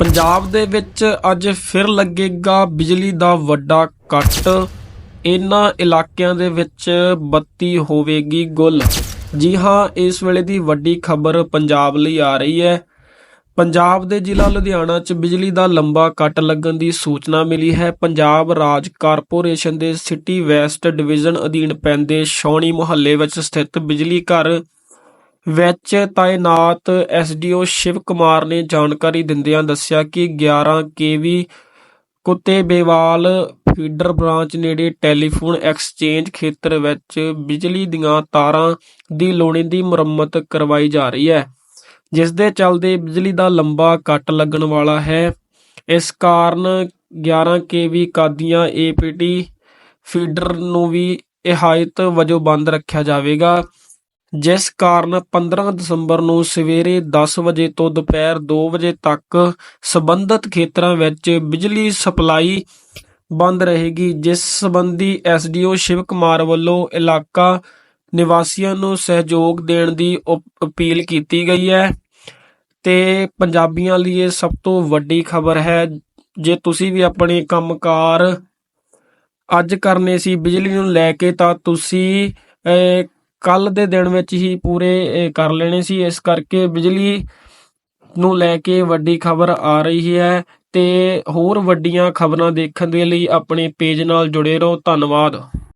ਪੰਜਾਬ ਦੇ ਵਿੱਚ ਅੱਜ ਫਿਰ ਲੱਗੇਗਾ ਬਿਜਲੀ ਦਾ ਵੱਡਾ ਕੱਟ। ਇਨ੍ਹਾਂ ਇਲਾਕਿਆਂ ਦੇ ਵਿੱਚ ਬੱਤੀ ਹੋਵੇਗੀ ਗੁੱਲ। ਜੀ ਹਾਂ, ਇਸ ਵੇਲੇ ਦੀ ਵੱਡੀ ਖਬਰ ਪੰਜਾਬ ਲਈ ਆ ਰਹੀ ਹੈ। ਪੰਜਾਬ ਦੇ ਜ਼ਿਲ੍ਹਾ ਲੁਧਿਆਣਾ 'ਚ ਬਿਜਲੀ ਦਾ ਲੰਬਾ ਕੱਟ ਲੱਗਣ ਦੀ ਸੂਚਨਾ ਮਿਲੀ ਹੈ। ਪੰਜਾਬ ਰਾਜ ਕਾਰਪੋਰੇਸ਼ਨ ਦੇ ਸਿਟੀ ਵੈਸਟ ਡਿਵੀਜ਼ਨ ਅਧੀਨ ਪੈਂਦੇ ਸ਼ੌਣੀ ਮੁਹੱਲੇ ਵਿੱਚ ਸਥਿਤ ਬਿਜਲੀ ਘਰ ਵਿੱਚ ਤਾਇਨਾਤ ਐਸਡੀਓ ਸ਼ਿਵ ਕੁਮਾਰ ਨੇ ਜਾਣਕਾਰੀ ਦਿੰਦਿਆਂ ਦੱਸਿਆ ਕਿ 11 ਕੇਵੀ ਕੁਤੇਬੇਵਾਲ ਫੀਡਰ ਬ੍ਰਾਂਚ ਨੇੜੇ ਟੈਲੀਫੋਨ ਐਕਸਚੇਂਜ ਖੇਤਰ ਵਿੱਚ ਬਿਜਲੀ ਦੀਆਂ ਤਾਰਾਂ ਦੀ ਲੋੜੀਂਦੀ ਮੁਰੰਮਤ ਕਰਵਾਈ ਜਾ ਰਹੀ ਹੈ, ਜਿਸ ਦੇ ਚੱਲਦੇ ਬਿਜਲੀ ਦਾ ਲੰਬਾ ਕੱਟ ਲੱਗਣ ਵਾਲਾ ਹੈ। ਇਸ ਕਾਰਨ 11 ਕੇਵੀ ਕਾਦੀਆਂ ਏਪੀਟੀ ਫੀਡਰ ਨੂੰ ਵੀ ਇਹਾਇਤ ਵਜੋਂ ਬੰਦ ਰੱਖਿਆ ਜਾਵੇਗਾ। ਜਿਸ ਕਾਰਨ 15 ਦਸੰਬਰ ਨੂੰ ਸਵੇਰੇ ਦਸ ਵਜੇ ਤੋਂ ਦੁਪਹਿਰ ਦੋ ਵਜੇ ਤੱਕ ਸਬੰਧਤ ਖੇਤਰਾਂ ਵਿੱਚ ਬਿਜਲੀ ਸਪਲਾਈ ਬੰਦ ਰਹੇਗੀ, ਜਿਸ ਸੰਬੰਧੀ ਐਸਡੀਓ ਸ਼ਿਵ ਕੁਮਾਰ ਵੱਲੋਂ ਇਲਾਕਾ ਨਿਵਾਸੀਆਂ ਨੂੰ ਸਹਿਯੋਗ ਦੇਣ ਦੀ ਉਪ- ਅਪੀਲ ਕੀਤੀ ਗਈ ਹੈ। ਤੇ ਪੰਜਾਬੀਆਂ ਲਈ ਇਹ ਸਭ ਤੋਂ ਵੱਡੀ ਖਬਰ ਹੈ, ਜੇ ਤੁਸੀਂ ਵੀ ਆਪਣੇ ਕੰਮਕਾਰ ਅੱਜ ਕਰਨੇ ਸੀ ਬਿਜਲੀ ਨੂੰ ਲੈ ਕੇ, ਤਾਂ ਤੁਸੀਂ ਕੱਲ ਦੇ ਦਿਨ ਵਿੱਚ ਹੀ ਪੂਰੇ ਕਰ ਲੈਣੇ ਸੀ। ਇਸ ਕਰਕੇ ਬਿਜਲੀ ਨੂੰ ਲੈ ਕੇ ਵੱਡੀ ਖਬਰ ਆ ਰਹੀ ਹੈ ਤੇ ਹੋਰ ਵੱਡੀਆਂ ਖਬਰਾਂ ਦੇਖਣ ਦੇ ਲਈ ਆਪਣੇ ਪੇਜ ਨਾਲ ਜੁੜੇ ਰਹੋ। ਧੰਨਵਾਦ।